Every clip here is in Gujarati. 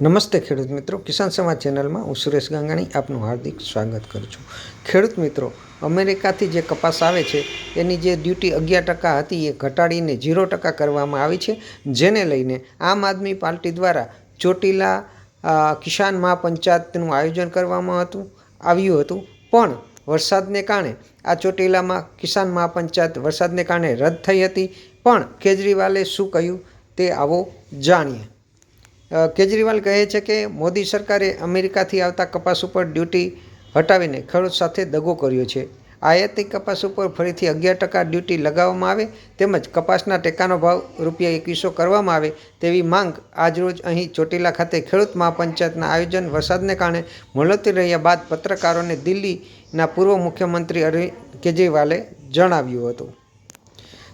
નમસ્તે ખેડૂત મિત્રો. કિસાન સમાજ ચેનલમાં હું સુરેશ ગાંગાણી આપનું હાર્દિક સ્વાગત કરું છું. ખેડૂત મિત્રો, અમેરિકાથી જે કપાસ આવે છે, એની જે ડ્યુટી અગિયાર ટકા હતી એ ઘટાડીને ઝીરો ટકા કરવામાં આવી છે. જેને લઈને આમ આદમી પાર્ટી દ્વારા ચોટીલા કિસાન મહાપંચાયતનું આયોજન કરવામાં હતું, આવ્યું હતું. પણ વરસાદને કારણે આ ચોટીલામાં કિસાન મહાપંચાયત વરસાદને કારણે રદ થઈ હતી. પણ કેજરીવાલે શું કહ્યું તે આવો જાણીએ. કેજરીવાલ કહે છે કે મોદી સરકારે અમેરિકાથી આવતા કપાસ ઉપર ડ્યુટી હટાવીને ખેડૂત સાથે દગો કર્યો છે. આયાતી કપાસ ઉપર ફરીથી અગિયાર ટકા ડ્યુટી લગાવવામાં આવે તેમજ કપાસના ટેકાનો ભાવ રૂપિયા એકવીસો કરવામાં આવે તેવી માંગ આજરોજ અહીં ચોટીલા ખાતે ખેડૂત મહાપંચાયતના આયોજન વરસાદને કારણે મુલતવી રહ્યા બાદ પત્રકારોને દિલ્હીના પૂર્વ મુખ્યમંત્રી અરવિંદ કેજરીવાલે જણાવ્યું હતું.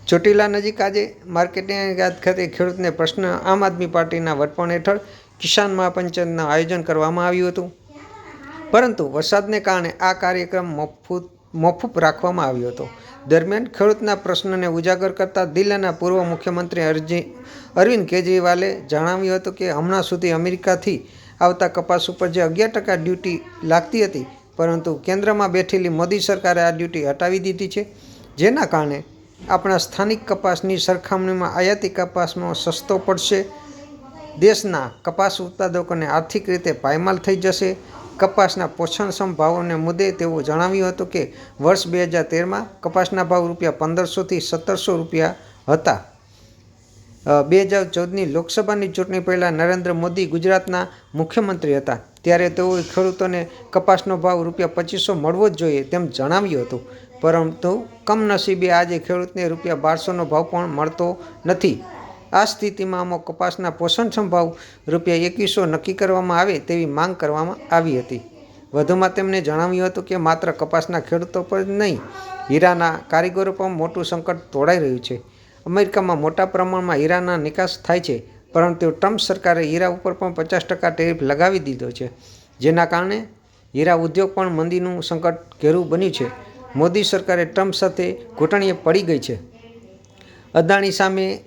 ચોટીલા નજીક આજે માર્કેટિંગ યાદ ખાતે ખેડૂતને પ્રશ્ન આમ આદમી પાર્ટીના વડપણ હેઠળ કિસાન મહાપંચાયતનું આયોજન કરવામાં આવ્યું હતું. પરંતુ વરસાદને કારણે આ કાર્યક્રમ મોફૂત મફૂફ રાખવામાં આવ્યો હતો. દરમિયાન ખેડૂતના પ્રશ્નને ઉજાગર કરતા દિલ્હીના પૂર્વ મુખ્યમંત્રી અરજી, અરવિંદ કેજરીવાલે જણાવ્યું હતું કે હમણાં સુધી અમેરિકાથી આવતા કપાસ ઉપર જે અગિયાર ટકા ડ્યુટી લાગતી હતી, પરંતુ કેન્દ્રમાં બેઠેલી મોદી સરકારે આ ડ્યુટી હટાવી દીધી છે. જેના કારણે આપણા સ્થાનિક કપાસની સરખામણીમાં આયાતી કપાસમાં સસ્તો પડશે. દેશના કપાસ ઉત્પાદકોને આર્થિક રીતે પાયમાલ થઈ જશે. કપાસના પોષણક્ષમ ભાવોને મુદ્દે તેઓ જણાવ્યું હતું કે, વર્ષ બે હજાર તેરમાં કપાસના ભાવ રૂપિયા પંદરસોથી સત્તરસો રૂપિયા હતા. બે હજાર ચૌદની લોકસભાની ચૂંટણી પહેલાં નરેન્દ્ર મોદી ગુજરાતના મુખ્યમંત્રી હતા. ત્યારે તેઓએ ખેડૂતોને કપાસનો ભાવ રૂપિયા પચીસો મળવો જ જોઈએ તેમ જણાવ્યું હતું. પરંતુ કમનસીબે આજે ખેડૂતને રૂપિયા બારસોનો ભાવ પણ મળતો નથી. આ સ્થિતિમાં અમુક કપાસના પોષણ સંભાવ રૂપિયા એકવીસો નક્કી કરવામાં આવે તેવી માંગ કરવામાં આવી હતી. વધુમાં તેમણે જણાવ્યું હતું કે માત્ર કપાસના ખેડૂતો પર જ નહીં, હીરાના કારીગરો પણ મોટું સંકટ તોડાઈ રહ્યું છે. અમેરિકામાં મોટા પ્રમાણમાં હીરાના નિકાસ થાય છે, પરંતુ ટ્રમ્પ સરકારે હીરા ઉપર પણ પચાસ ટકા ટેરિફ લગાવી દીધો છે, જેના કારણે હીરા ઉદ્યોગ પણ મંદીનું સંકટ ઘેરું બન્યું છે. મોદી સરકારે ટ્રમ્પ સાથે ઘૂંટણીએ પડી ગઈ છે. અદાણી સામે,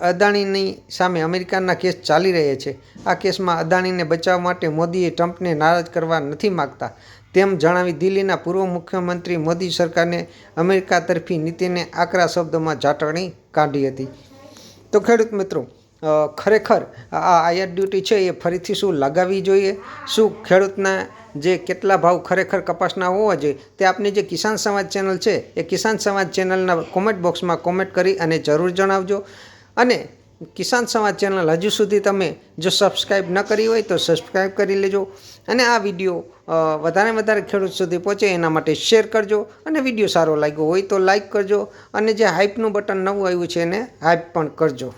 અદાણીની સામે અમેરિકાના કેસ ચાલી રહ્યા છે. આ કેસમાં અદાણીને બચાવવા માટે મોદીએ ટ્રમ્પને નારાજ કરવા નથી માગતા. તેમ જણાવી દિલ્હીના પૂર્વ મુખ્યમંત્રી મોદી સરકારને અમેરિકા તરફી નીતિને આકરા શબ્દોમાં ઝાટણી કાઢી હતી. તો ખેડૂત મિત્રો ખરેખર આ આયાત ડ્યુટી છે એ ફરીથી શું લગાવવી જોઈએ? શું ખેડૂતના જે કેટલા ભાવ ખરેખર કપાસના હોવા જોઈએ તે આપની જે કિસાન સમાજ ચેનલ છે એ કિસાન સમાજ ચેનલના કોમેન્ટ બોક્સમાં કોમેન્ટ કરી અને જરૂર જણાવજો. અને કિસાન સમાજ ચેનલ હજુ સુધી તમે જો સબસ્ક્રાઈબ ન કરી હોય તો સબસ્ક્રાઈબ કરી લેજો અને આ વીડિયો વધારે વધારે ખેડૂત સુધી પહોંચે એના માટે શેર કરજો અને વીડિયો સારો લાગ્યો હોય તો લાઈક કરજો અને જે હાઇપનું બટન નવું આવ્યું છે એને હાઇપ પણ કરજો.